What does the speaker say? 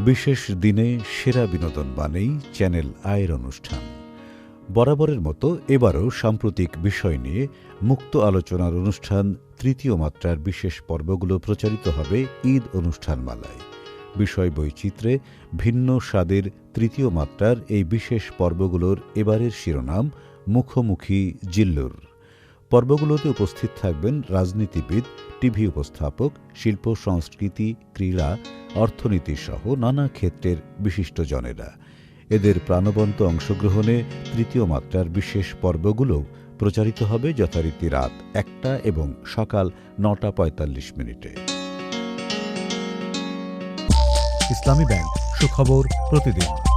বিশেষ দিনে সেরা বিনোদন বানেই চ্যানেল আয়ের অনুষ্ঠান। বরাবরের মতো এবারও সাম্প্রতিক বিষয় নিয়ে মুক্ত আলোচনার অনুষ্ঠান তৃতীয় মাত্রার বিশেষ পর্বগুলো প্রচারিত হবে ঈদ অনুষ্ঠানমালায়। বিষয় বৈচিত্র্যে ভিন্ন স্বাদের তৃতীয় মাত্রার এই বিশেষ পর্বগুলোর এবারের শিরোনাম মুখোমুখি জিল্লুর। পর্বগুলোতে উপস্থিত থাকবেন রাজনীতিবিদ টিভি উপস্থাপক, শিল্প, সংস্কৃতি, ক্রীড়া, অর্থনীতি সহ নানা ক্ষেত্রের বিশিষ্টজনেরা। এদের প্রাণবন্ত অংশগ্রহণে তৃতীয় মাত্রার বিশেষ পর্বগুলো প্রচারিত হবে যথারীতি রাত একটা এবং সকাল নটা পঁয়তাল্লিশ মিনিটে। ইসলামী ব্যাংক, সুখবর প্রতিদিন।